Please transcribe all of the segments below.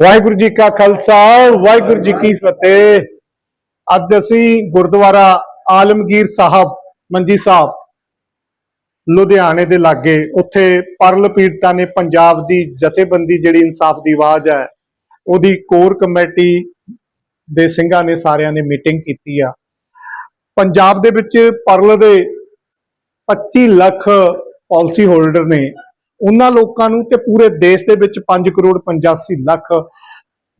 ਵਾਹਿਗੁਰੂ ਜੀ ਕਾ ਖਾਲਸਾ, ਵਾਹਿਗੁਰੂ ਜੀ ਕੀ ਫਤਿਹ। ਅੱਜ ਅਸੀਂ ਗੁਰਦੁਆਰਾ ਆਲਮਗੀਰ ਸਾਹਿਬ, ਮੰਜੀ ਸਾਹਿਬ, ਲੁਧਿਆਣੇ ਦੇ ਲਾਗੇ, ਉੱਥੇ ਪਰਲ ਪੀੜਤਾਂ ਨੇ ਪੰਜਾਬ ਦੀ ਜਥੇਬੰਦੀ ਜਿਹੜੀ ਇਨਸਾਫ ਦੀ ਆਵਾਜ਼ ਹੈ, ਉਹਦੀ ਕੋਰ ਕਮੇਟੀ ਦੇ ਸਿੰਘਾਂ ਨੇ ਸਾਰਿਆਂ ਨੇ ਮੀਟਿੰਗ ਕੀਤੀ ਆ। ਪੰਜਾਬ ਦੇ ਵਿੱਚ ਪਰਲ ਦੇ 25 ਲੱਖ ਪਾਲਿਸੀ ਹੋਲਡਰ ਨੇ ਉਹਨਾਂ ਲੋਕਾਂ ਨੂੰ ਤੇ ਪੂਰੇ ਦੇਸ਼ ਦੇ ਵਿੱਚ 5 ਕਰੋੜ 85 ਲੱਖ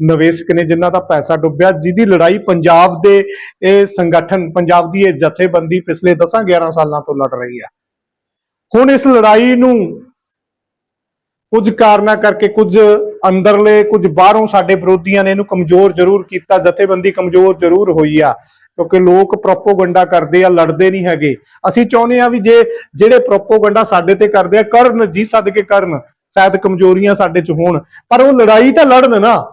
ਨਿਵੇਸ਼ਕ ਨੇ ਜਿਨ੍ਹਾਂ ਦਾ ਪੈਸਾ ਡੁੱਬਿਆ, ਜਿਹਦੀ ਲੜਾਈ ਪੰਜਾਬ ਦੇ ਇਹ ਸੰਗਠਨ, ਪੰਜਾਬ ਦੀ ਇਹ ਜਥੇਬੰਦੀ ਪਿਛਲੇ 10-11 ਸਾਲਾਂ ਤੋਂ ਲੜ ਰਹੀ ਹੈ। ਹੁਣ ਇਸ ਲੜਾਈ ਨੂੰ ਕੁਝ ਕਾਰਨਾਂ ਕਰਕੇ ਕੁਝ ਅੰਦਰਲੇ, ਕੁਝ ਬਾਹਰੋਂ ਸਾਡੇ ਵਿਰੋਧੀਆਂ ਨੇ ਇਹਨੂੰ ਕਮਜ਼ੋਰ ਜ਼ਰੂਰ ਕੀਤਾ, ਜਥੇਬੰਦੀ ਕਮਜ਼ੋਰ ਜ਼ਰੂਰ ਹੋਈ ਆ। ਕਿਉਂਕਿ ਲੋਕ ਪ੍ਰੋਪੋਗੰਡਾ ਕਰਦੇ ਆ, ਲੜਦੇ ਨਹੀਂ ਹੈਗੇ। ਅਸੀਂ ਚਾਹੁੰਦੇ ਆ ਵੀ ਜੇ ਜਿਹੜੇ ਪ੍ਰੋਪੋਗੰਡਾ ਸਾਡੇ ਤੇ ਕਰਦੇ ਆ, ਕਰਨ, ਜੀ ਸਦਕੇ ਕਰਨ, ਸ਼ਾਇਦ ਕਮਜ਼ੋਰੀਆਂ ਸਾਡੇ ਚ ਹੋਣ। ਪਰ ਉਹ ਲੜਾਈ ਤਾਂ ਲੜਨ ਨਾ।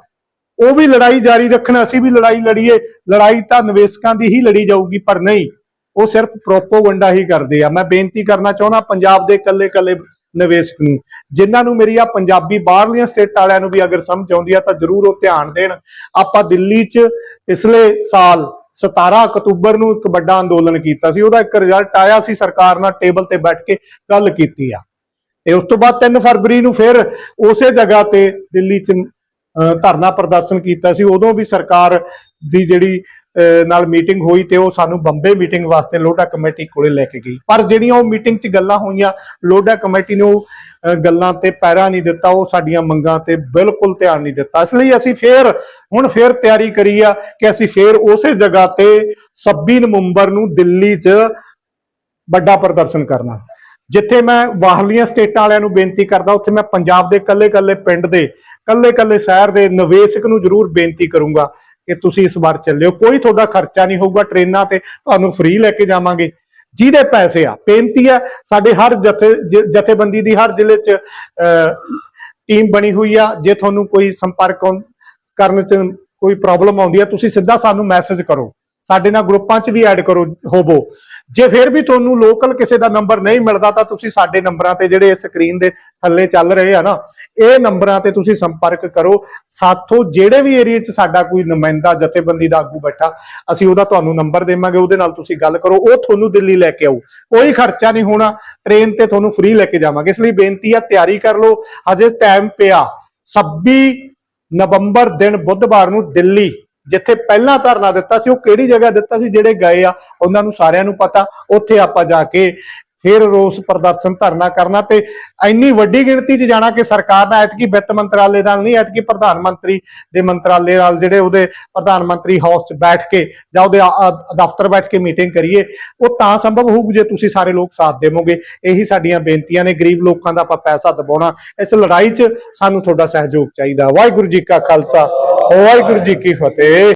ਉਹ ਵੀ ਲੜਾਈ ਜਾਰੀ ਰੱਖਣ, ਅਸੀਂ ਵੀ ਲੜਾਈ ਲੜੀਏ। ਲੜਾਈ ਤਾਂ ਨਿਵੇਸ਼ਕਾਂ ਦੀ ਹੀ ਲੜੀ ਜਾਊਗੀ, ਪਰ ਨਹੀਂ। ਉਹ ਸਿਰਫ ਪ੍ਰੋਪੋਗੰਡਾ ਹੀ ਕਰਦੇ ਆ। ਮੈਂ ਬੇਨਤੀ ਕਰਨਾ ਚਾਹੁੰਦਾ ਪੰਜਾਬ ਦੇ ਇਕੱਲੇ-ਇਕੱਲੇ ਨਿਵੇਸ਼ਕ ਨੂੰ। ਜਿਨ੍ਹਾਂ ਨੂੰ ਮੇਰੀ ਆ ਪੰਜਾਬੀ ਬਾਹਰਲੀਆਂ ਸਟੇਟ ਵਾਲਿਆਂ ਨੂੰ ਵੀ ਅਗਰ ਸਮਝ ਆਉਂਦੀ ਆ, ਤਾਂ ਜ਼ਰੂਰ ਉਹ ਧਿਆਨ ਦੇਣ। ਆਪਾਂ ਦਿੱਲੀ 'ਚ ਪਿਛਲੇ ਸਾਲ 17 ਅਕਤੂਬਰ ਨੂੰ ਇੱਕ ਵੱਡਾ ਅੰਦੋਲਨ ਕੀਤਾ ਸੀ, ਉਹਦਾ ਇੱਕ ਰਿਜ਼ਲਟ ਆਇਆ ਸੀ ਸਰਕਾਰ ਨਾਲ ਟੇਬਲ ਤੇ ਬੈਠ ਕੇ ਗੱਲ ਕੀਤੀ ਆ। ਤੇ ਉਸ ਤੋਂ ਬਾਅਦ 3 ਫਰਵਰੀ ਨੂੰ ਫਿਰ ਉਸੇ ਜਗ੍ਹਾ ਤੇ ਦਿੱਲੀ 'ਚ ਧਰਨਾ ਪ੍ਰਦਰਸ਼ਨ ਕੀਤਾ ਸੀ, ਉਦੋਂ ਵੀ ਸਰਕਾਰ ਦੀ ਜਿਹੜੀ ਨਾਲ ਮੀਟਿੰਗ ਹੋਈ ਤੇ ਉਹ ਸਾਨੂੰ ਬੰਬੇ ਮੀਟਿੰਗ ਵਾਸਤੇ ਲੋਡਾ ਕਮੇਟੀ ਕੋਲੇ ਲੈ ਕੇ ਗਈ। ਪਰ ਜਿਹੜੀਆਂ ਉਹ ਮੀਟਿੰਗ 'ਚ ਗੱਲਾਂ ਹੋਈਆਂ ਲੋਡਾ ਕਮੇਟੀ ਨੇ ਉਹ ਗੱਲਾਂ ਤੇ ਪੈਰਾ ਨਹੀਂ ਦਿੱਤਾ, ਉਹ ਸਾਡੀਆਂ ਮੰਗਾਂ ਤੇ ਬਿਲਕੁਲ ਧਿਆਨ ਨਹੀਂ ਦਿੱਤਾ। ਇਸ ਲਈ ਅਸੀਂ ਫੇਰ, ਹੁਣ ਫੇਰ ਤਿਆਰੀ ਕਰੀ ਆ ਕਿ ਅਸੀਂ ਫੇਰ ਉਸੇ ਜਗ੍ਹਾ ਤੇ 26 ਨਵੰਬਰ ਨੂੰ ਦਿੱਲੀ 'ਚ ਵੱਡਾ ਪ੍ਰਦਰਸ਼ਨ ਕਰਨਾ। ਜਿੱਥੇ ਮੈਂ ਬਾਹਰਲੀਆਂ ਸਟੇਟਾਂ ਵਾਲਿਆਂ ਨੂੰ ਬੇਨਤੀ ਕਰਦਾ, ਉੱਥੇ ਮੈਂ ਪੰਜਾਬ ਦੇ ਕੱਲੇ-ਕੱਲੇ ਪਿੰਡ ਦੇ ਕੱਲੇ-ਕੱਲੇ ਸ਼ਹਿਰ ਦੇ ਨਿਵੇਸ਼ਕ ਨੂੰ ਜ਼ਰੂਰ ਬੇਨਤੀ ਕਰੂੰਗਾ ਕਿ ਤੁਸੀਂ ਇਸ ਵਾਰ ਚੱਲਿਓ। ਕੋਈ ਤੁਹਾਡਾ ਖਰਚਾ ਨਹੀਂ ਹੋਊਗਾ ਟ੍ਰੇਨਾਂ ਤੇ, ਤੁਹਾਨੂੰ ਫ੍ਰੀ ਲੈ ਕੇ ਜਾਵਾਂਗੇ। ਜਿਹਦੇ ਪੈਸੇ ਆ, ਬੇਨਤੀ ਆ ਸਾਡੇ ਹਰ ਜਥੇ ਜਥੇਬੰਦੀ ਦੀ ਹਰ ਜ਼ਿਲ੍ਹੇ 'ਚ ਟੀਮ ਬਣੀ ਹੋਈ ਆ, ਜੇ ਤੁਹਾਨੂੰ ਕੋਈ ਸੰਪਰਕ ਕਰਨ 'ਚ ਕੋਈ ਪ੍ਰੋਬਲਮ ਆਉਂਦੀ ਆ ਤੁਸੀਂ ਸਿੱਧਾ ਸਾਨੂੰ ਮੈਸੇਜ ਕਰੋ। ਸਾਡੇ ਨਾਲ ਗਰੁੱਪਾਂ 'ਚ ਵੀ ਐਡ ਕਰੋ, ਹੋਵੋ। ਜੇ ਫਿਰ ਵੀ ਤੁਹਾਨੂੰ ਲੋਕਲ ਕਿਸੇ ਦਾ ਨੰਬਰ ਨਹੀਂ ਮਿਲਦਾ ਤਾਂ ਤੁਸੀਂ ਸਾਡੇ ਨੰਬਰਾਂ ਤੇ ਜਿਹੜੇ ਸਕਰੀਨ ਦੇ ਥੱਲੇ ਚੱਲ ਰਹੇ ਆ ਨਾ, ਇਹ ਨੰਬਰਾਂ ਤੇ ਤੁਸੀਂ ਸੰਪਰਕ ਕਰੋ। ਸਾਥੋਂ ਜਿਹੜੇ ਵੀ ਏਰੀਆ 'ਚ ਸਾਡਾ ਕੋਈ ਨੁਮਾਇੰਦਾ, ਜਥੇਬੰਦੀ ਦਾ ਆਗੂ ਬੈਠਾ, ਅਸੀਂ ਉਹਦਾ ਤੁਹਾਨੂੰ ਨੰਬਰ ਦੇਵਾਂਗੇ, ਉਹਦੇ ਨਾਲ ਤੁਸੀਂ ਗੱਲ ਕਰੋ, ਉਹ ਤੁਹਾਨੂੰ ਦਿੱਲੀ ਲੈ ਕੇ ਆਊ। ਕੋਈ ਖਰਚਾ ਨਹੀਂ ਹੋਣਾ ਟ੍ਰੇਨ ਤੇ ਤੁਹਾਨੂੰ ਫ੍ਰੀ ਲੈ ਕੇ ਜਾਵਾਂਗੇ। ਇਸ ਲਈ ਬੇਨਤੀ ਆ, ਤਿਆਰੀ ਕਰ ਲਓ। ਹਜੇ ਟਾਈਮ ਪਿਆ। 26 ਨਵੰਬਰ ਦਿਨ ਬੁੱਧਵਾਰ ਨੂੰ ਦਿੱਲੀ। ਜਿੱਥੇ ਪਹਿਲਾਂ ਧਰਨਾ ਦਿੱਤਾ ਸੀ, ਉਹ ਕਿਹੜੀ ਜਗ੍ਹਾ ਦਿੱਤਾ ਸੀ, ਜਿਹੜੇ ਗਏ ਆ, ਉਹਨਾਂ ਨੂੰ ਸਾਰਿਆਂ ਨੂੰ ਪਤਾ, ਉੱਥੇ ਆਪਾਂ ਜਾ ਕੇ ਫਿਰ ਰੋਸ ਪ੍ਰਦਰਸ਼ਨ ਧਰਨਾ ਕਰਨਾ ਤੇ ਇੰਨੀ ਵੱਡੀ ਗਿਣਤੀ 'ਚ ਜਾਣਾ ਕਿ ਸਰਕਾਰ ਨਾਲ ਐਤਕੀ ਵਿੱਤ ਮੰਤਰਾਲੇ ਨਾਲ ਨਹੀਂ, ਐਤਕੀ ਪ੍ਰਧਾਨ ਮੰਤਰੀ ਦੇ ਮੰਤਰਾਲੇ ਨਾਲ ਜਿਹੜੇ ਉਹਦੇ ਪ੍ਰਧਾਨ ਮੰਤਰੀ ਹਾਊਸ 'ਚ ਬੈਠ ਕੇ ਜਾਂ ਉਹਦੇ ਦਫ਼ਤਰ ਬੈਠ ਕੇ ਮੀਟਿੰਗ ਕਰੀਏ, ਉਹ ਤਾਂ ਸੰਭਵ ਹੋਊ ਜੇ ਤੁਸੀਂ ਸਾਰੇ ਲੋਕ ਸਾਥ ਦੇਵੋਗੇ। ਇਹੀ ਸਾਡੀਆਂ ਬੇਨਤੀਆਂ ਨੇ, ਗਰੀਬ ਲੋਕਾਂ ਦਾ ਆਪਾਂ ਪੈਸਾ ਦਬਾਉਣਾ, ਇਸ ਲੜਾਈ 'ਚ ਸਾਨੂੰ ਤੁਹਾਡਾ ਸਹਿਯੋਗ ਚਾਹੀਦਾ। ਵਾਹਿਗੁਰੂ ਜੀ ਕਾ ਖਾਲਸਾ। ਵਾਹਿਗੁਰੂ ਜੀ ਕੀ ਫਤਿਹ।